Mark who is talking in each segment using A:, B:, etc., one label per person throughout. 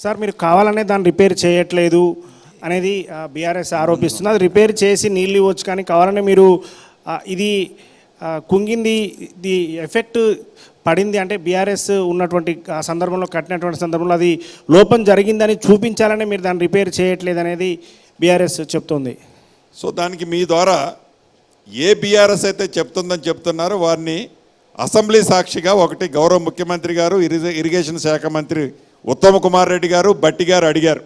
A: Sir మీరు కావాలనే దాన్ని రిపేర్ చేయట్లేదు అనేది బీఆర్ఎస్ ఆరోపిస్తుంది. అది రిపేర్ చేసి నీళ్ళు ఇవ్వచ్చు కానీ కావాలనే మీరు ఇది కుంగింది ఇది ఎఫెక్ట్ పడింది అంటే బీఆర్ఎస్ ఉన్నటువంటి ఆ సందర్భంలో కట్టినటువంటి సందర్భంలో అది లోపం జరిగిందని చూపించాలని మీరు దాన్ని రిపేర్ చేయట్లేదు అనేది బీఆర్ఎస్ చెప్తుంది.
B: సో దానికి మీ ద్వారా ఏ బీఆర్ఎస్ అయితే చెప్తుందని చెప్తున్నారో వారిని అసెంబ్లీ సాక్షిగా ఒకటి గౌరవ ముఖ్యమంత్రి గారు ఇరిగే- ఇరిగేషన్ శాఖ మంత్రి ఉత్తమ కుమార్ రెడ్డి గారు బట్టి గారు అడిగారు.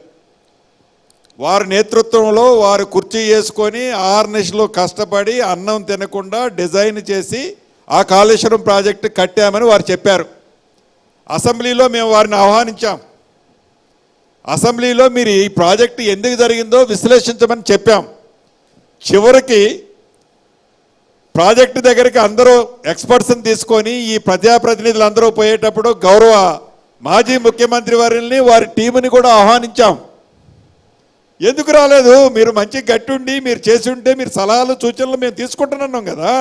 B: వారి నేతృత్వంలో వారు కుర్చీ వేసుకొని ఆర్నిష్లో కష్టపడి అన్నం తినకుండా డిజైన్ చేసి ఆ కాళేశ్వరం ప్రాజెక్టు కట్టామని వారు చెప్పారు. అసెంబ్లీలో మేము వారిని ఆహ్వానించాం. అసెంబ్లీలో మీరు ఈ ప్రాజెక్టు ఎందుకు జరిగిందో విశ్లేషించమని చెప్పాం. చివరికి ప్రాజెక్టు దగ్గరికి అందరూ ఎక్స్పర్ట్స్ని తీసుకొని ఈ ప్రజాప్రతినిధులు అందరూ పోయేటప్పుడు గౌరవ మాజీ ముఖ్యమంత్రి వారిని వారి టీముని కూడా ఆహ్వానించాం. ఎందుకు రాలేదు? మీరు మంచి గట్టుండి మీరు చేసి ఉంటే మీరు సలహాలు సూచనలు మేము తీసుకుంటున్నాం కదా.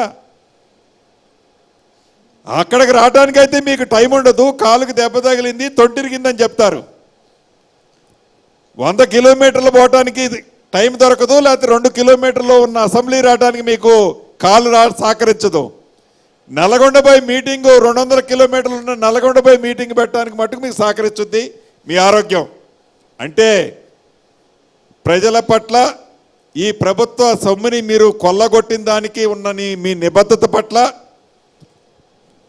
B: అక్కడికి రావడానికైతే మీకు టైం ఉండదు కాలుకి దెబ్బ తగిలింది తొట్టిరిగిందని చెప్తారు. వంద కిలోమీటర్లు పోవటానికి ఇది టైం దొరకదు లేకపోతే రెండు కిలోమీటర్లు ఉన్న అసెంబ్లీ రావడానికి మీకు కాలు రా సహకరించదు. నల్గొండపై మీటింగ్ రెండు వందల కిలోమీటర్లు ఉన్న నల్గొండపై మీటింగ్ పెట్టడానికి మటుకు మీకు సహకరించుద్ది మీ ఆరోగ్యం. అంటే ప్రజల పట్ల ఈ ప్రభుత్వ సొమ్ముని మీరు కొల్లగొట్టిన దానికి ఉన్న మీ నిబద్ధత పట్ల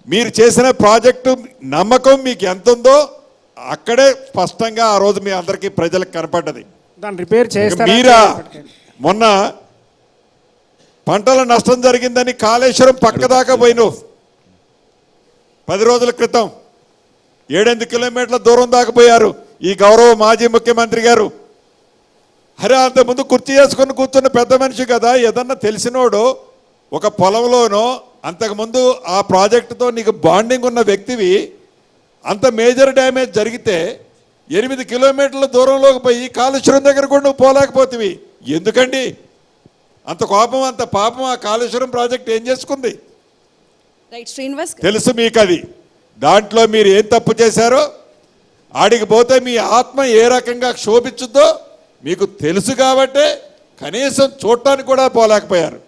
B: మీరు చేసిన ప్రాజెక్టు నమ్మకం మీకు ఎంత ఉందో అక్కడే స్పష్టంగా ఆ రోజు మీ అందరికీ ప్రజలకు కనపడ్డది.
A: దాన్ని రిపేర్ చేస్తారా
B: మీరా మొన్న పంటల నష్టం జరిగిందని కాళేశ్వరం పక్కదాకా పోయినావు. పది రోజుల క్రితం ఏడెనిమిది కిలోమీటర్ల దూరం దాకా పోయారు ఈ గౌరవ మాజీ ముఖ్యమంత్రి గారు. అరే అంతకుముందు ముందు కుర్చీ చేసుకుని కూర్చున్న పెద్ద మనిషి కదా ఏదన్నా తెలిసినోడు ఒక పొలంలోనో అంతకుముందు ఆ ప్రాజెక్టుతో నీకు బాండింగ్ ఉన్న వ్యక్తివి అంత మేజర్ డ్యామేజ్ జరిగితే ఎనిమిది కిలోమీటర్ల దూరంలోకి పోయి కాళేశ్వరం దగ్గర కూడా నువ్వు పోలేకపోతుంది ఎందుకండి? అంత కోపం అంత పాపం ఆ కాళేశ్వరం ప్రాజెక్ట్ ఏం చేసుకుంది?
C: రైట్ శ్రీనివాస్
B: తెలుసు మీకు అది దాంట్లో మీరు ఏం తప్పు చేశారో ఆడికి పోతే మీ ఆత్మ ఏ రకంగా క్షోభించుద్దో మీకు తెలుసు కాబట్టే కనీసం చూడటానికి కూడా పోలేకపోయారు.